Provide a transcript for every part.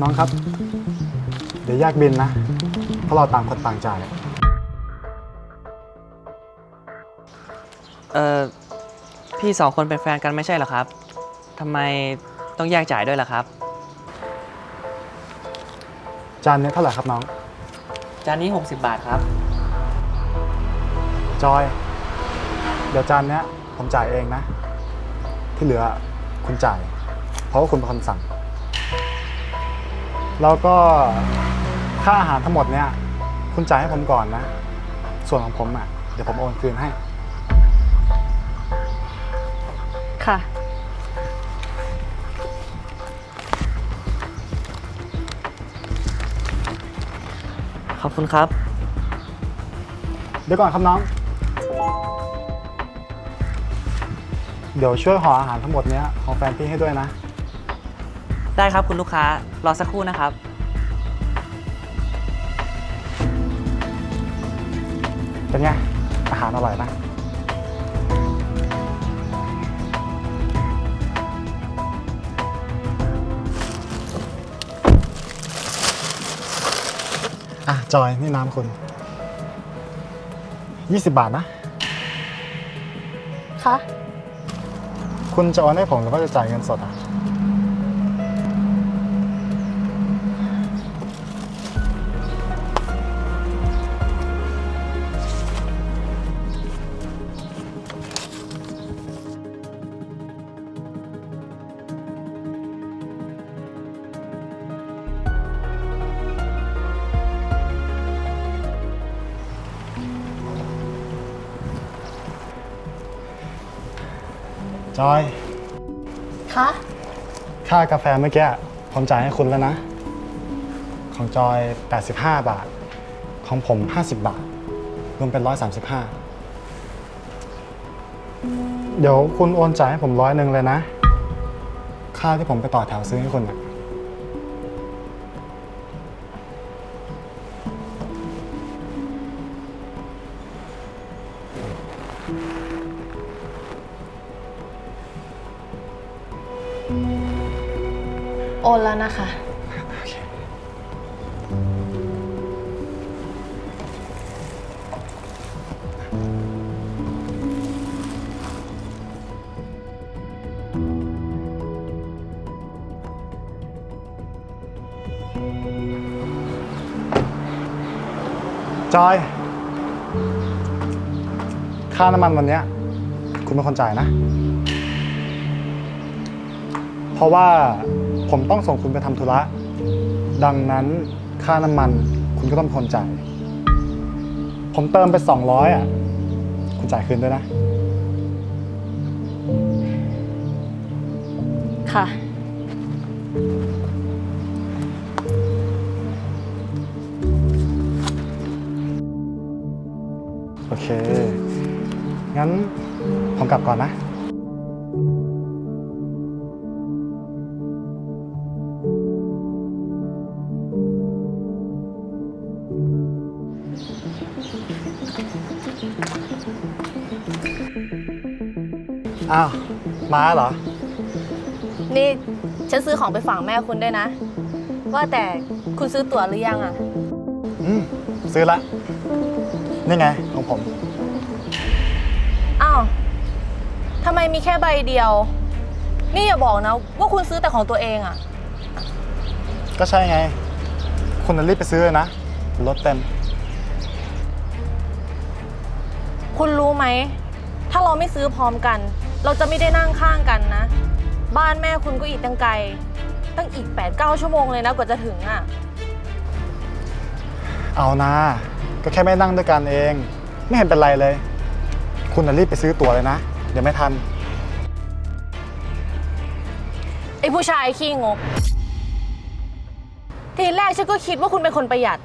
น้องครับ เดี๋ยวแยกบินนะ เพราะเราต่างคนต่างจ่ายเออพี่สองคนเป็นแฟนกันไม่ใช่เหรอครับ ทำไมต้องแยกจ่ายด้วยล่ะครับ จานนี้เท่าไหร่ครับน้อง จานนี้ 60 บาทครับ จอย เดี๋ยวจานเนี้ยผมจ่ายเองนะ ที่เหลือคุณจ่าย เพราะว่าคุณเป็นคนสั่ง แล้วก็ค่าอาหารทั้งหมดเนี่ย คุณจ่ายให้ผมก่อนนะ ส่วนของผมอะ เดี๋ยวผมโอนคืนให้ ค่ะ ขอบคุณครับ เดี๋ยวก่อนครับน้อง เดี๋ยวช่วยห่ออาหารทั้งหมดเนี้ยของแฟนพี่ให้ด้วยนะ ได้ครับคุณลูกค้ารอสักครู่นะครับ เป็นไง อาหารอร่อยนะอะ จอย นี่น้ำคุณ20 บาทนะ คะ คุณจะโอนให้ผมหรือว่าจะจ่ายเงินสดอะ จอย คะค่ากาแฟเมื่อกี้ผมจ่ายให้คุณแล้วนะ ของจอย 85 บาท ของผม 50 บาท รวมเป็น 135 เดี๋ยวคุณโอนจ่ายให้ผมร้อยหนึ่งเลยนะ ค่าที่ผมไปต่อแถวซื้อให้คุณนะ อนแล้วนะคะจอย ค่าน้ำมันวันเนี้ยคุณเป็นคนจ่ายนะ เพราะว่า ผมต้องส่งคุณไปทำธุระ ดังนั้นค่าน้ำมันคุณก็ต้องเป็นคนจ่าย ผมเติมไป 200อะ คุณจ่ายคืนด้วยนะ ค่ะ โอเค งั้นผมกลับก่อนนะ อ้าว มาเหรอ นี่ฉันซื้อของไปฝากแม่คุณด้วยนะ ว่าแต่คุณซื้อตั๋วหรือยังอะอืม ซื้อละ นี่ไงของผม อ้าวทำไมมีแค่ใบเดียว นี่อย่าบอกนะ ว่าคุณซื้อแต่ของตัวเองอะก็ใช่ไง คุณน่ะรีบไปซื้อเลยนะ รถเต็ม คุณรู้ไหม ถ้าเราไม่ซื้อพร้อมกัน เราจะไม่ได้นั่งข้างกันนะ บ้านแม่คุณก็อีกตั้งไกล ตั้งอีก8-9ชั่วโมงเลยนะกว่าจะถึงอะเอานะ ก็แค่ไม่นั่งด้วยกันเอง ไม่เห็นเป็นไรเลย คุณน่ะรีบไปซื้อตั๋วเลยนะ เดี๋ยวไม่ทัน ไอ้ผู้ชายขี้งก ทีแรกฉันก็คิดว่าคุณเป็นคนประหยัด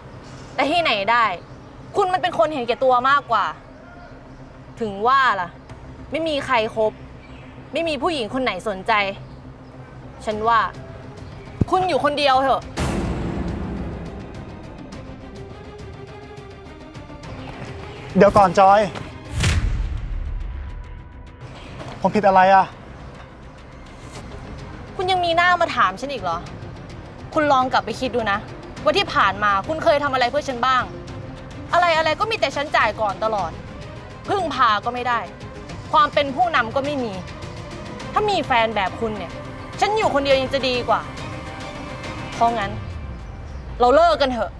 แต่ที่ไหนได้ คุณมันเป็นคนเห็นแก่ตัวมากกว่า ถึงว่าล่ะ ไม่มีใครครบ ไม่มีผู้หญิงคนไหนสนใจ ฉันว่า คุณอยู่คนเดียวเถอะ เดี๋ยวก่อนจอย ผมผิดอะไรอะคุณยังมีหน้ามาถามฉันอีกเหรอ คุณลองกลับไปคิดดูนะ ว่าที่ผ่านมาคุณเคยทำอะไรเพื่อฉันบ้าง อะไรอะไรก็มีแต่ฉันจ่ายก่อนตลอด พึ่งพาก็ไม่ได้ ความเป็นผู้นำก็ไม่มี ถ้ามีแฟนแบบคุณเนี่ย ฉันอยู่คนเดียวยังจะดีกว่า เพราะงั้น เราเลิกกันเถอะ